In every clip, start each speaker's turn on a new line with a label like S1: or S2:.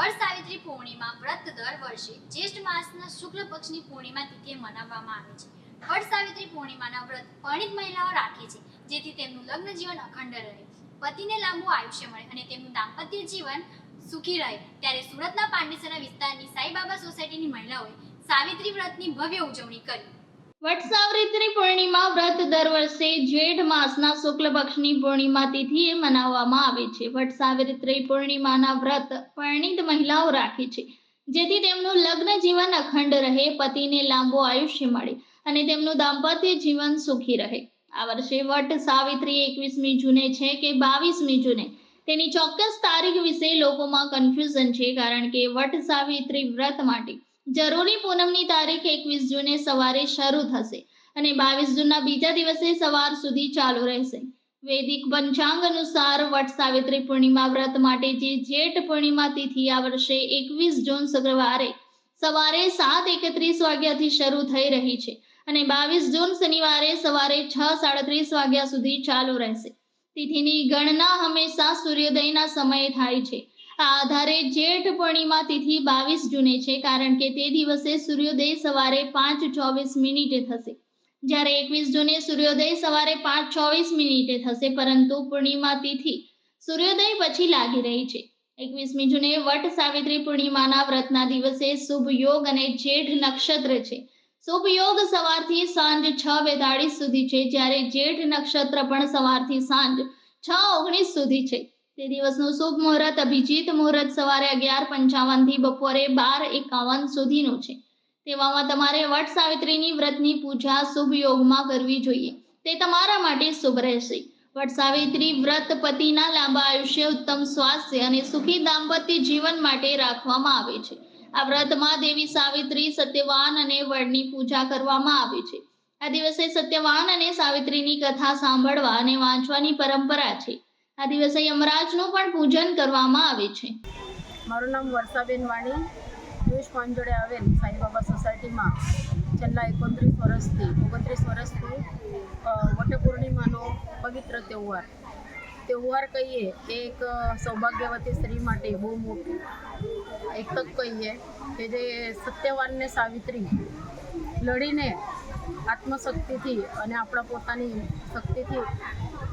S1: વડ સાવિત્રી પૂર્ણિમા વ્રત દર વર્ષે જ્યેષ્ઠ માસના શુક્લ પક્ષની પૂર્ણિમા તિથિએ મનાવવામાં આવે છે. વડ સાવિત્રી પૂર્ણિમાના વ્રત પરણિત મહિલાઓ રાખે છે, જેથી તેમનું લગ્ન જીવન અખંડ રહે. પતિને લાંબુ આયુષ્ય મળે અને તેમનું દાંપત્ય જીવન સુખી રહે. ત્યારે સુરતના પાંડેસરા વિસ્તારની સાઈબાબા સોસાયટીની મહિલાઓએ સાવિત્રી વ્રતની ભવ્ય ઉજવણી કરી.
S2: વટસાવરિત્રી પૂર્ણિમા વ્રત દર વર્ષે જેઠ માસના શુક્લ પક્ષની પૂર્ણિમા તિથિએ મનાવવામાં આવે છે. વટસાવિત્રી પૂર્ણિમાના વ્રત પરણિત મહિલાઓ રાખે છે, જેથી તેમનું લગ્ન જીવન અખંડ રહે, પતિને લાંબો આયુષ્ય મળે અને તેમનું દાંપત્ય જીવન સુખી રહે. આ વર્ષે વટ સાવિત્રી એકવીસમી જૂને છે કે બાવીસમી જૂને? તેની ચોક્કસ તારીખ વિશે લોકોમાં કન્ફ્યુઝન છે, કારણ કે વટ સાવિત્રી વ્રત માટે જરૂરી પૂનમની તારીખ એકવીસ જૂને સવારે શરૂ થશે અને બાવીસ જૂનના બીજા દિવસે સવાર સુધી ચાલુ રહેશે. વૈદિક પંચાંગ અનુસાર વટ સાવિત્રી પૂર્ણિમા વ્રત માટે જે જેઠ પૂર્ણિમા તિથિ આ વર્ષે એકવીસ જૂન શુક્રવારે સવારે સાત એકત્રીસ વાગ્યાથી શરૂ થઈ રહી છે અને બાવીસ જૂન શનિવારે સવારે છ સાડત્રીસ વાગ્યા સુધી ચાલુ રહેશે. તિથિની ગણના હંમેશા સૂર્યોદયના સમયે થાય છે. આધારે જેઠ પૂર્ણિમા તિથિ બાવીસ જૂને છે, કારણ કે તે દિવસે સૂર્યોદય સવારે પાંચ ચોવીસ મિનિટે થશે. જ્યારે એકવીસ જૂને સૂર્યોદય સવારે પાંચ ચોવીસ મિનિટે થશે, પરંતુ પૂર્ણિમા તિથિ સૂર્યોદય પછી લાગી રહી છે. એકવીસમી જૂને વટ સાવિત્રી પૂર્ણિમાના વ્રતના દિવસે શુભ યોગ અને જેઠ નક્ષત્ર છે. શુભ યોગ સવારથી સાંજ છ બેતાળીસ સુધી છે, જ્યારે જેઠ નક્ષત્ર પણ સવારથી સાંજ છ ઓગણીસ સુધી છે. તે દિવસનું શુભ મુહૂર્ત અભિજીત મુહૂર્ત સવારે અગિયાર પંચાવનથી બપોરે બાર એકાવન સુધીનું છે. તેવામાં તમારે વટ સાવિત્રીની વ્રતની પૂજા શુભ યોગમાં કરવી જોઈએ. તે તમારા માટે શુભ રહેશે. વટ સાવિત્રી વ્રત પતિના લાંબા આયુષ્ય, ઉત્તમ સ્વાસ્થ્ય અને સુખી દાંપત્ય જીવન માટે રાખવામાં આવે છે. આ વ્રતમાં દેવી સાવિત્રી સત્યવાન અને વડની પૂજા કરવામાં આવે છે. આ દિવસે સત્યવાન અને સાવિત્રીની કથા સાંભળવા અને વાંચવાની પરંપરા છે. આ દિવસે યમરાજનું પણ પૂજન કરવામાં આવે છે.
S3: મારું નામ વર્ષાબેન વાણી. પિયુષ પાંચ જોડે આવેલ સાંઈબાબા સોસાયટીમાં છેલ્લા એકત્રીસ વર્ષથી ઓગણત્રીસ વર્ષથી અ, વટ પૂર્ણિમાનો પવિત્ર તહેવાર. તહેવાર કહીએ કે એક સૌભાગ્યવતી સ્ત્રી માટે બહુ મોટું. એક તક કહીએ કે જે સત્યવાનને સાવિત્રી લડીને આત્મશક્તિથી અને આપણા પોતાની શક્તિથી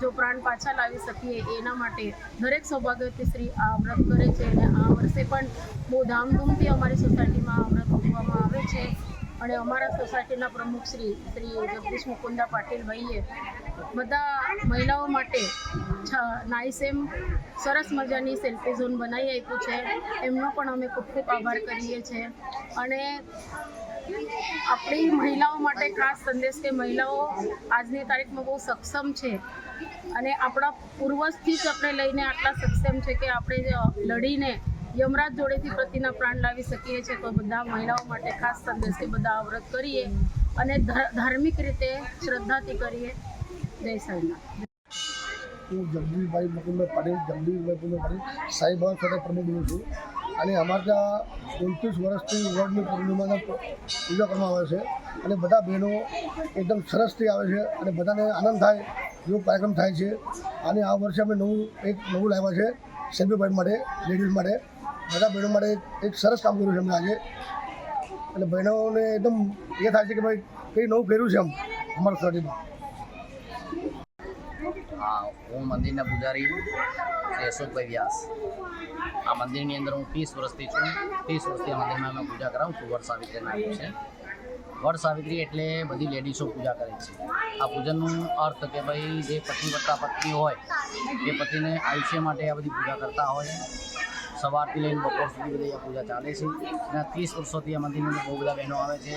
S3: જો પ્રાણ પાછા લાવી શકીએ એના માટે દરેક સૌભાગ્યથી શ્રી આ વ્રત કરે છે અને આ વર્ષે પણ બહુ ધામધૂમથી અમારી સોસાયટીમાં આ વ્રત ઉજવવામાં આવે છે. અને અમારા સોસાયટીના પ્રમુખ શ્રી શ્રી જગદીશ મુકુંદા પાટીલ ભાઈએ બધા મહિલાઓ માટે છ નાઈસેમ સરસ મજાની સેલ્ફી ઝોન બનાવી આપ્યું છે. એમનો પણ અમે ખૂબ ખૂબ આભાર કરીએ છીએ. અને આપણી મહિલાઓ માટે ખાસ સંદેશ કે મહિલાઓ આજની તારીખમાં બહુ સક્ષમ છે. અને આપણા પૂર્વજથી જ આપણે લઈને આટલા સક્ષમ છે કે આપણે લડીને યમરાજ જોડેથી પ્રતિના પ્રાણ લાવી શકીએ છીએ, તો બધા મહિલાઓ માટે ખાસ સંદેશ કે બધા અવરત કરીએ અને ધાર્મિક રીતે શ્રદ્ધાથી કરીએ. જય સાંઈનાથ.
S4: હું જગદીશભાઈ મુકુંદભાઈ પાટીલ, જગદીશભાઈ મુકુંદભાઈ પાટીલ, સાહેબ સાથે પ્રમુખ છું. અને અમારે ત્યાં ઉનત્રીસ વર્ષથી વડની પૂર્ણિમાના પૂજા કરવામાં આવે છે. અને બધા બહેનો એકદમ સરસથી આવે છે અને બધાને આનંદ થાય, એવો કાર્યક્રમ થાય છે. અને આ વર્ષે અમે નવું, એક નવું લાવ્યા છે, સેલ્ફી પોઈન્ટ માટે, લેડીઝ માટે. બધા બહેનો માટે એક સરસ કામ કર્યું છે અમે આજે. અને બહેનોને એકદમ એ થાય છે કે ભાઈ કંઈ નવું કર્યું છે એમ અમારા સોસાયટીમાં
S5: હા મંદિરના પૂજારી અશોકભાઈ વ્યાસ. આ મંદિરની અંદર હું ત્રીસ વર્ષથી છું. ત્રીસ વર્ષથી આ મંદિરમાં અમે પૂજા કરાવું છું. વડ સાવિત્રી નામ છે. વડ સાવિત્રી એટલે બધી લેડીઝો પૂજા કરે છે. આ પૂજનનું અર્થ કે ભાઈ જે પતિ વત્તા પત્ની હોય, એ પતિને આયુષ્ય માટે આ બધી પૂજા કરતા હોય. સવારથી લઈને બપોર સુધી બધી આ પૂજા ચાલે છે. અને ત્રીસ વર્ષોથી આ મંદિરની અંદર બહુ બધા બહેનો આવે છે.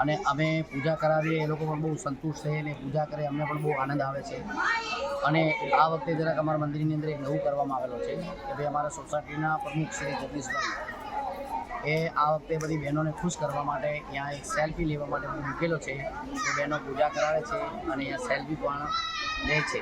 S5: અને અમે પૂજા કરાવીએ, એ લોકો પણ બહુ સંતુષ્ટ છે અને પૂજા કરે, અમને પણ બહુ આનંદ આવે છે. અને આ વખતે જરાક અમારા મંદિરની અંદર એક નવું કરવામાં આવેલો છે કે ભાઈ અમારા સોસાયટીના પ્રમુખ શ્રી જગદીશભાઈ એ આ વખતે બધી બહેનોને ખુશ કરવા માટે ત્યાં એક સેલ્ફી લેવા માટે મૂકેલો છે. તો બહેનો પૂજા કરાવે છે અને અહીંયા સેલ્ફી પણ લે છે.